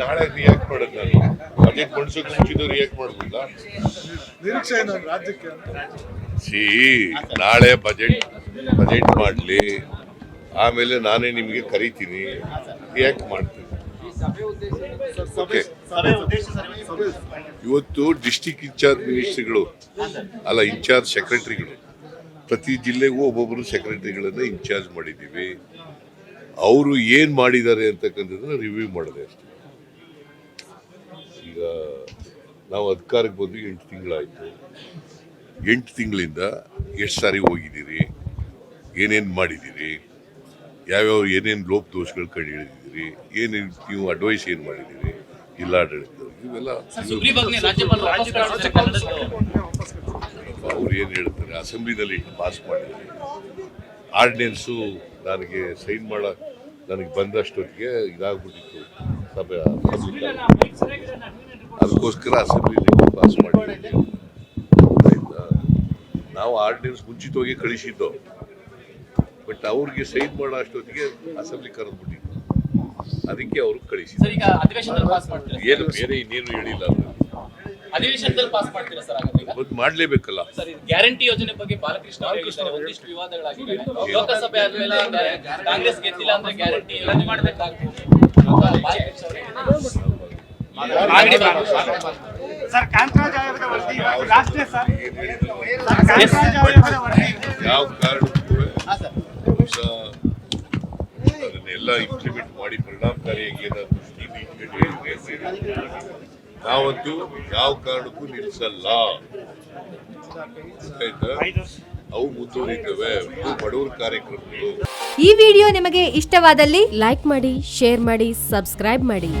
ನಾಳೆ ರಿಯಾಕ್ಟ್ ಮಾಡೋದು ನಾನು. ಬಜೆಟ್ ಮಂಡ್ಸೋಕೆ ಮುಂಚಿದ್ದು ರಿಯಾಕ್ಟ್ ಮಾಡಬಹುದ ನಿರೀಕ್ಷೆ ರಾಜ್ಯಕ್ಕೆ ಸಿ ನಾಳೆ ಬಜೆಟ್ ಬಜೆಟ್ ಮಾಡಲಿ. ಆಮೇಲೆ ನಾನೇ ನಿಮಗೆ ಕರಿತೀನಿ. ರಿಯಾಕ್ಟ್ ಮಾಡ್ತೀನಿ. ಇವತ್ತು ಡಿಸ್ಟಿಕ್ ಇನ್ಚಾರ್ಜ್ ಮಿನಿಸ್ಟ್ರಿಗಳು ಅಲ್ಲ ಇನ್ಚಾರ್ಜ್ ಸೆಕ್ರೆಟರಿಗಳು ಪ್ರತಿ ಜಿಲ್ಲೆಗೂ ಒಬ್ಬೊಬ್ಬರು ಸೆಕ್ರೆಟರಿಗಳನ್ನ ಇನ್ಚಾರ್ಜ್ ಮಾಡಿದ್ದೀವಿ. ಅವರು ಏನು ಮಾಡಿದ್ದಾರೆ ಅಂತಕ್ಕಂಥದ್ದನ್ನ ರಿವ್ಯೂ ಮಾಡಿದೆ ಅಷ್ಟೇ. ಈಗ ನಾವು ಅಧಿಕಾರಕ್ಕೆ ಬಂದು ಎಂಟು ತಿಂಗಳಾಯಿತು. ಎಂಟು ತಿಂಗಳಿಂದ ಎಷ್ಟು ಸಾರಿ ಹೋಗಿದ್ದೀರಿ? ಏನೇನು ಮಾಡಿದ್ದೀರಿ? ಯಾವ್ಯಾವ ಏನೇನು ಲೋಪ ದೋಷಗಳು ಕಂಡು ಹಿಡಿದಿದ್ದೀರಿ? ಏನೇನು ನೀವು ಅಡ್ವೈಸ್ ಏನು ಮಾಡಿದ್ದೀರಿ? ಜಿಲ್ಲಾಡಳಿತ ಇವೆಲ್ಲ ಅವ್ರು ಏನು ಹೇಳ್ತಾರೆ? ಅಸೆಂಬ್ಲಿನಲ್ಲಿ ಪಾಸ್ ಮಾಡಿದ್ದಾರೆ ಆರ್ಡಿನೆನ್ಸು ನನಗೆ ಸೈನ್ ಮಾಡೋ ನನಗೆ ಬಂದಷ್ಟೊತ್ತಿಗೆ ಇದಾಗ್ಬಿಟ್ಟಿತ್ತು. ಸಭೆ ಅಸೆಂಬ್ಲಿ ಅದಕ್ಕೋಸ್ಕರ ಅಸೆಂಬ್ಲಿನಲ್ಲಿ ಪಾಸ್ ಮಾಡಿದ್ದೀವಿ. ಆಯ್ತಾ? ನಾವು ಆರ್ಡಿನೆನ್ಸ್ ಮುಂಚಿತವಾಗಿ ಕಳಿಸಿದ್ದು. ಬಟ್ ಅವ್ರಿಗೆ ಸೈನ್ ಮಾಡೋ ಅಷ್ಟೊತ್ತಿಗೆ ಅಸೆಂಬ್ಲಿ ಕರೆದ್ಬಿಟ್ಟಿತ್ತು ಅದಕ್ಕೆ ಅವ್ರಿಗೆ ಕಳಿಸಿದ್ರು ಸರ್ ಈಗ ಅಧಿವೇಶನದಲ್ಲಿ ಪಾಸ್ ಮಾಡ್ತೀರಾ? ಏನು ಬೇರೆ ಇನ್ನೇನು ಹೇಳಿಲ್ಲ ಅವ್ರು. ಅಧಿವೇಶನದಲ್ಲಿ ಪಾಸ್ ಮಾಡ್ತೀರಾ ಸರ್ ಹಾಗಾದ್ರೆ ಮಾಡ್ಲೇಬೇಕಲ್ಲ. ಸರ್ ಗ್ಯಾರಂಟಿ ಯೋಜನೆ ಬಗ್ಗೆ ಬಾಲಕೃಷ್ಣ ಒಂದಿಷ್ಟು ವಿವಾದಗಳಾಗಿವೆ ಲೋಕಸಭೆ ಆದ್ಮೇಲೆ ಕಾಂಗ್ರೆಸ್ ಗೆದ್ದಿಲ್ಲ ಅಂದ್ರೆ ಗ್ಯಾರಂಟಿ ಯೋಜನೆ ಮಾಡ್ಬೇಕಾಗ್ತದೆ. ಸರ್ ಕಾಂತರಾಜ್ ಆಯೋಗದ ವರದಿ ರಾಷ್ಟ್ರೀಯ ಸರ್. ಕಾಂತರಾಜ್ ಆಯೋಗದ ವರದಿ ಯಾವ ಕಾರಣಕ್ಕೂ ಅದನ್ನೆಲ್ಲ ಇಂಪ್ಲಿಮೆಂಟ್ ಮಾಡಿ ಪರಿಣಾಮಕಾರಿಯಾಗಿ ಏನಾದ್ರು ನಾವಂತೂ ಯಾವ ಕಾರಣಕ್ಕೂ ನಿಲ್ಲಿಸಲ್ಲ. ಅವು ಮುಂದುವರಿತವೆ. ಬಡವರ ಕಾರ್ಯಕ್ರಮಗಳು. ಈ ವಿಡಿಯೋ ನಿಮಗೆ ಇಷ್ಟವಾದಲ್ಲಿ ಲೈಕ್ ಮಾಡಿ, ಶೇರ್ ಮಾಡಿ, ಸಬ್ಸ್ಕ್ರೈಬ್ ಮಾಡಿ.